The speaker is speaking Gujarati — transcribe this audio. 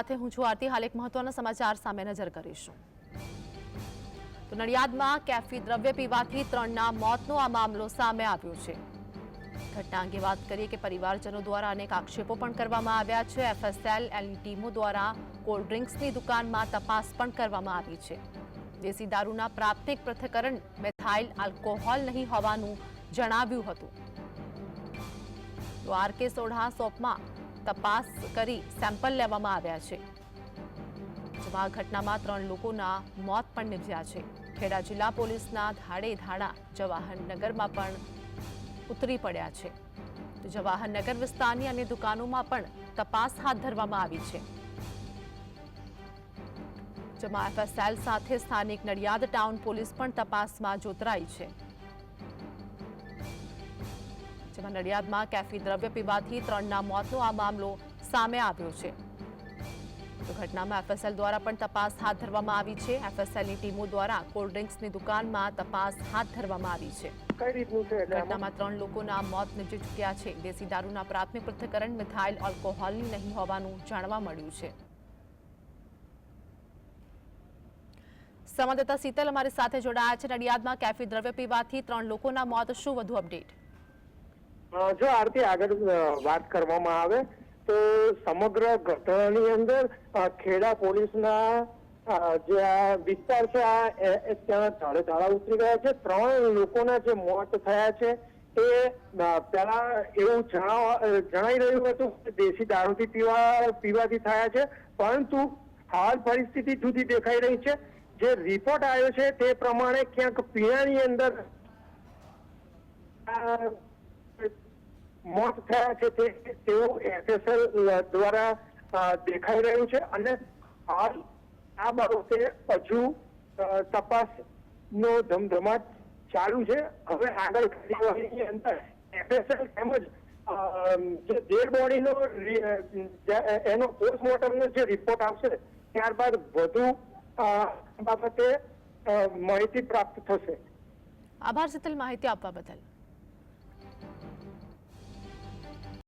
સાથે હું છું આરતી. હાલ એક મહત્વના સમાચાર સામે નજર કરીશું. તો નડિયાદમાં કેફી દ્રવ્ય પીવાથી ત્રણના મોતનો આ મામલો સામે આવ્યો છે. ઘટના અંગે વાત કરીએ કે પરિવારજનો દ્વારા અનેક આક્ષેપો પણ કરવામાં આવ્યા છે. એફએસએલ એની ટીમો દ્વારા કોલ્ડ ડ્રિંક્સની દુકાનમાં તપાસ પણ કરવામાં આવી છે. દેશી દારૂના પ્રાપ્તિક પૃથ્થકરણ, મેથાઇલ, આલ્કોહોલ નહીં હોવાનું જણાવ્યું હતું. તો આર કે સોઢા શોપમાં તપાસ કરી સેમ્પલ લેવામાં આવ્યા છે. જેમાં ઘટનામાં ત્રણ લોકોના મોત પણ નિપજ્યા છે. ખેડા જિલ્લા પોલીસના ધાડે ધાણા જવાહરનગરમાં પણ ઉતરી પડ્યા છે. તો જવાહરનગર વિસ્તારની અન્ય દુકાનોમાં પણ તપાસ હાથ ધરવામાં આવી છે. જેમાં એફએસએલ સાથે સ્થાનિક નડિયાદ ટાઉન પોલીસ પણ તપાસમાં જોતરાઈ છે. જેમાં નડિયાદમાં કેફી દ્રવ્ય પીવાથી ત્રણના મોતનો આ મામલો સામે આવ્યો છે. તો ઘટનામાં એફએસએલ દ્વારા પણ તપાસ હાથ ધરવામાં આવી છે. એફએસએલની ટીમો દ્વારા કોલ્ડ ડ્રિંક્સની દુકાનમાં તપાસ હાથ ધરવામાં આવી છે? ઘટનામાં ત્રણ લોકોના મોત નીપજી ચૂક્યા છે. દેશી દારૂના પ્રાથમિક પૃથ્થકરણ મિથાઇલ આલ્કોહોલની નહીં હોવાનું જાણવા મળ્યું છે. સંવાદદાતા શીતલ અમારી સાથે જોડાયા છે. નડિયાદમાં કેફી દ્રવ્ય પીવાથી ત્રણ લોકોના મોત. શું વધુ અપડેટ? જો આરતી આગળ વાત કરવામાં આવે, તો સમગ્ર ઘટનાની અંદર ખેડા પોલીસના જે આ વિસ્તાર છે, આ ત્યાં ધાડે ધાડા ઉતરી ગયા છે. ત્રણ લોકોના જે મોત થયા છે, એ પેલા એવું જણાઈ રહ્યું હતું કે દેશી દારૂથી પીવા, પીવાથી થયા છે, પરંતુ હાલ પરિસ્થિતિ જુદી દેખાઈ રહી છે. જે રિપોર્ટ આવ્યો છે, તે પ્રમાણે ક્યાંક પીણાની અંદર મોત થયા છે તે તેઓ એફએસએલ દ્વારા દેખાઈ રહ્યું છે અને હાલ આ બાબતે હજુ તપાસ તપાસનો ધમધમાટ ચાલુ છે. હવે આગળ કાર્યવાહીની અંદર એફએસએલ તેમજ જે ડેડ બોડીનો એનો પોસ્ટમોર્ટમનો જે રિપોર્ટ આવશે ત્યારબાદ વધુ બાબતે માહિતી પ્રાપ્ત થશે. આભાર શીતલ માહિતી આપવા બદલ.